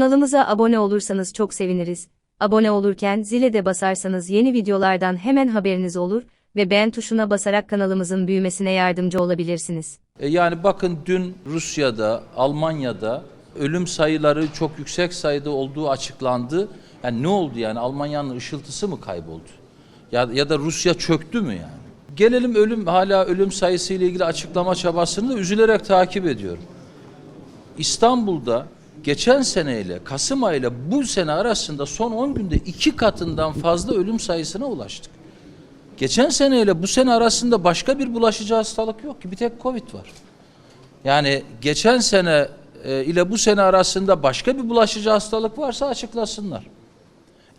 Kanalımıza abone olursanız çok seviniriz. Abone olurken zile de basarsanız yeni videolardan hemen haberiniz olur ve beğen tuşuna basarak kanalımızın büyümesine yardımcı olabilirsiniz. E, Yani bakın dün Rusya'da, Almanya'da ölüm sayıları çok yüksek sayıda olduğu açıklandı. Yani ne oldu yani Almanya'nın ışıltısı mı kayboldu? Ya, ya da Rusya çöktü mü yani? Gelelim ölüm hala ölüm sayısı ile ilgili açıklama çabasını da üzülerek takip ediyorum. İstanbul'da geçen seneyle Kasım ayıyla bu sene arasında son 10 günde iki katından fazla ölüm sayısına ulaştık. Geçen seneyle bu sene arasında başka bir bulaşıcı hastalık yok ki bir tek Covid var. Yani geçen sene e, ile bu sene arasında başka bir bulaşıcı hastalık varsa açıklasınlar.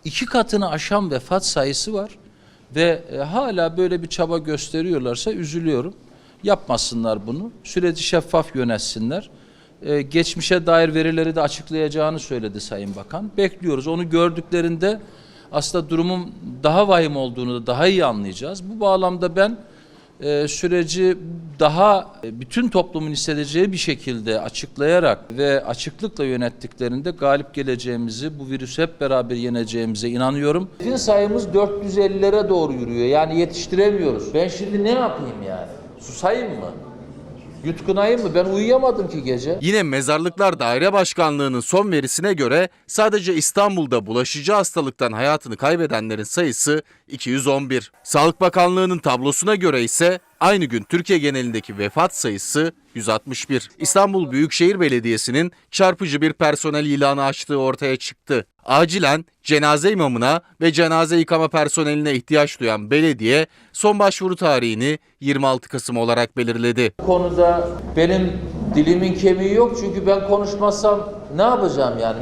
İki katını aşan vefat sayısı var ve e, hala böyle bir çaba gösteriyorlarsa üzülüyorum. Yapmasınlar bunu. Süreci şeffaf yönetsinler. E, geçmişe dair verileri de açıklayacağını söyledi Sayın Bakan. Bekliyoruz. Onu gördüklerinde aslında durumun daha vahim olduğunu da daha iyi anlayacağız. Bu bağlamda ben e, süreci daha e, bütün toplumun hissedeceği bir şekilde açıklayarak ve açıklıkla yönettiklerinde galip geleceğimizi, bu virüsü hep beraber yeneceğimize inanıyorum. Hedefin sayımız 450'lere doğru yürüyor. Yani yetiştiremiyoruz. Ben şimdi ne yapayım yani? Susayım mı? Yutkunayım mı? Ben uyuyamadım ki gece. Yine Mezarlıklar Daire Başkanlığı'nın son verisine göre sadece İstanbul'da bulaşıcı hastalıktan hayatını kaybedenlerin sayısı 211. Sağlık Bakanlığı'nın tablosuna göre ise aynı gün Türkiye genelindeki vefat sayısı 161. İstanbul Büyükşehir Belediyesi'nin çarpıcı bir personel ilanı açtığı ortaya çıktı. Acilen cenaze imamına ve cenaze yıkama personeline ihtiyaç duyan belediye son başvuru tarihini 26 Kasım olarak belirledi. Konuda benim dilimin kemiği yok çünkü ben konuşmazsam ne yapacağım yani?